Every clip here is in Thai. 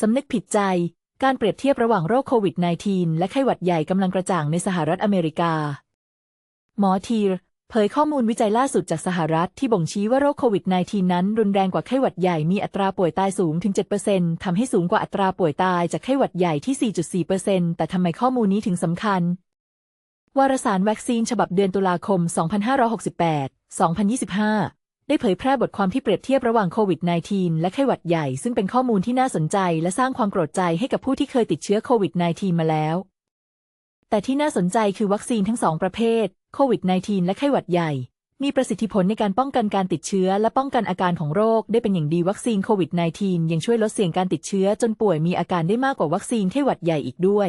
สำนึกผิดใจ การเปรียบเทียบระหว่างโรคโควิด -19 และไข้หวัดใหญ่กำลังกระจ่างในสหรัฐอเมริกา หมอทีร์เผยข้อมูลวิจัยล่าสุดจากสหรัฐที่บ่งชี้ว่าโรคโควิด -19 นั้น รุนแรงกว่าไข้หวัดใหญ่มีอัตราป่วยตายสูงถึง 7%ทำให้สูงกว่าอัตราป่วยตายจากไข้หวัดใหญ่ที่ 4.4%แต่ทำไมข้อมูลนี้ถึงสำคัญ วารสารวัคซีนฉบับเดือนตุลาคม 2568 2025 ได้เผยแพร่บทความที่เปรียบเทียบระหว่างโควิด -19 และไข้หวัดใหญ่ซึ่งเป็นข้อมูลที่น่าสนใจและสร้างความโกรธใจให้กับผู้ที่เคยติดเชื้อโควิด -19 มาแล้ว แต่ที่น่าสนใจคือวัคซีนทั้งสองประเภทโควิด -19 และไข้หวัดใหญ่ มีประสิทธิผลในการป้องกันการติดเชื้อและป้องกันอาการของโรคได้เป็นอย่างดีวัคซีนโควิด -19 ยังช่วยลดเสี่ยงการติดเชื้อจนป่วยมีอาการได้มากกว่าวัคซีนไข้หวัดใหญ่อีกด้วย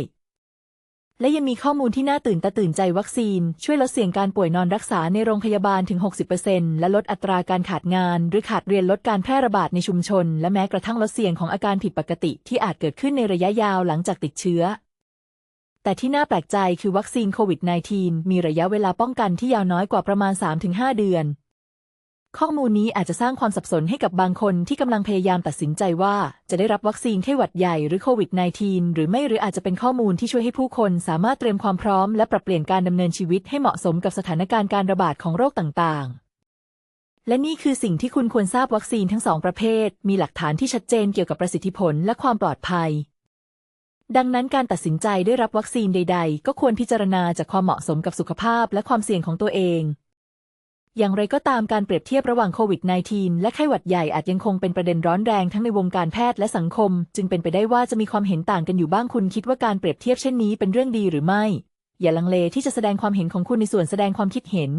และยังมีข้อมูลที่น่าตื่นตาตื่นใจวัคซีน ช่วยลดเสี่ยงการป่วยนอนรักษาในโรงพยาบาลถึง 60%และลดอัตราการขาดงาน หรือขาดเรียนลดการแพร่ระบาดในชุมชน และแม้กระทั่งลดเสี่ยงของอาการผิดปกติที่อาจเกิดขึ้นในระยะยาวหลังจากติดเชื้อ แต่ที่น่าแปลกใจคือวัคซีนโควิด -19 มีระยะเวลาป้องกันที่ยาวน้อยกว่าประมาณ 3-5 เดือน ข้อมูลนี้อาจจะสร้างความสับสนให้กับบางคนที่กำลังพยายามตัดสินใจว่า จะได้รับวัคซีนไข้หวัดใหญ่หรือโควิด -19 หรือไม่หรืออาจจะเป็นข้อมูลที่ช่วยให้ผู้คนสามารถเตรียมความพร้อมและปรับเปลี่ยนการดำเนินชีวิตให้เหมาะสมกับสถานการณ์การระบาดของโรคต่างๆ และนี่คือสิ่งที่คุณควรทราบวัคซีนทั้งสองประเภท มีหลักฐานที่ชัดเจนเกี่ยวกับประสิทธิผลและความปลอดภัย ดังนั้นการตัดสินใจได้รับวัคซีนใด ๆ ก็ควรพิจารณาจากความเหมาะสมกับสุขภาพและความเสี่ยงของตัวเอง อย่างไรก็ตามการเปรียบเทียบระหว่างโควิด -19 และไข้หวัดใหญ่อาจยังคงเป็นประเด็นร้อนแรงทั้งในวงการแพทย์และสังคม จึงเป็นไปได้ว่าจะมีความเห็นต่างกันอยู่บ้างคุณคิดว่าการเปรียบเทียบเช่นนี้เป็นเรื่องดีหรือไม่ อย่าลังเลที่จะแสดงความเห็นของคุณในส่วนแสดงความคิดเห็น